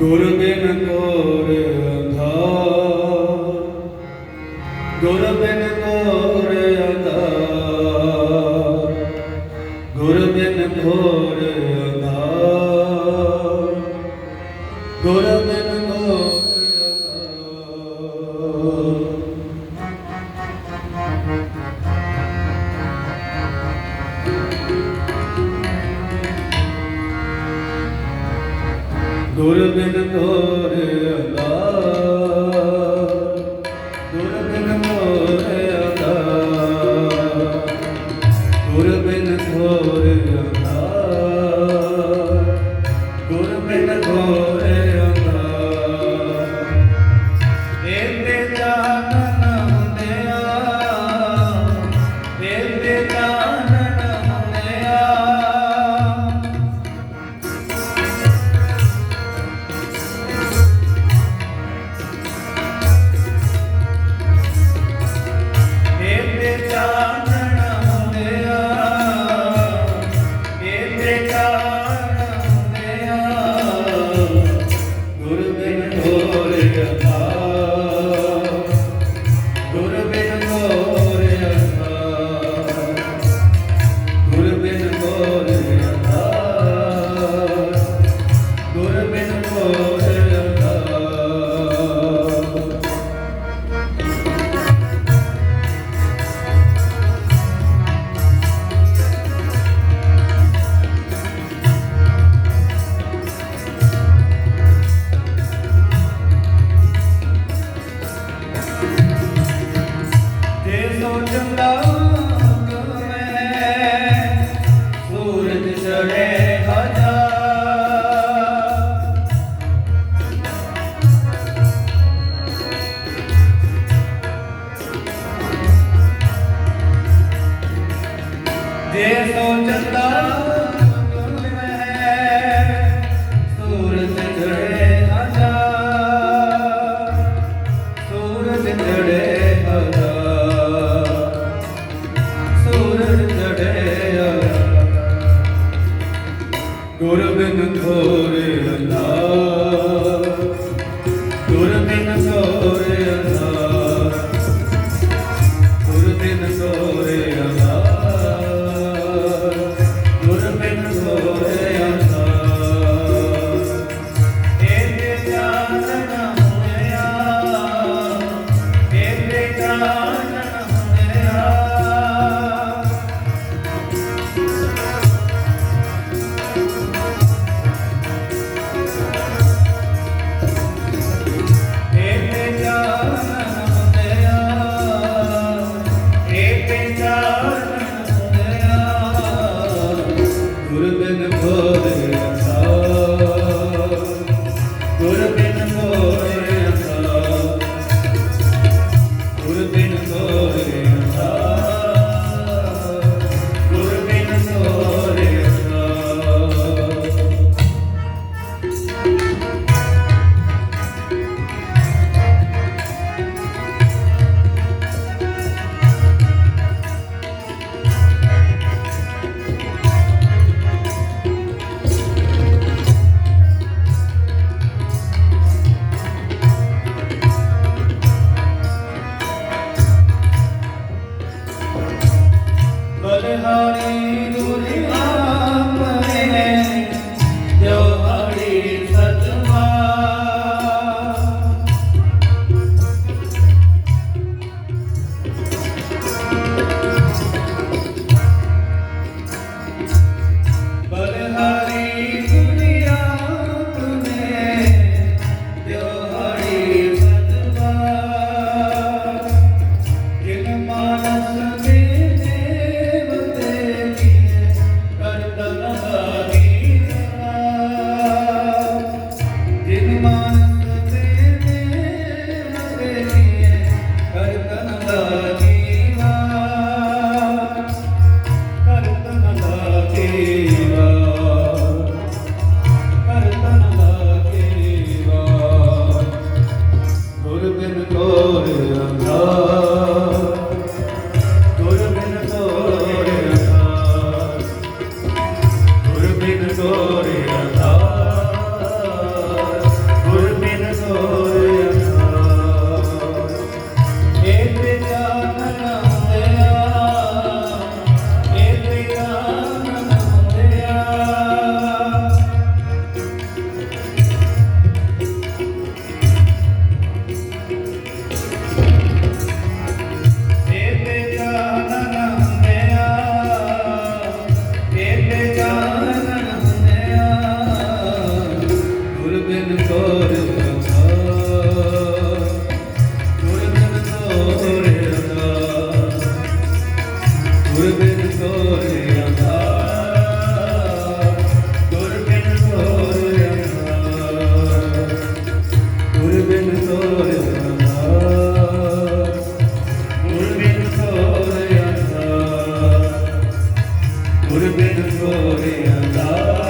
ਗੁਰ ਬਿਨ ਤੋਰ ਗੁਰ ਬਿਨ ਤੋਰ lo chung lao করবেন ধরে। கோரிடலாம் ਗੁਰ ਬਿਨ ਕੋਰੇ ਅੰਧਾਰ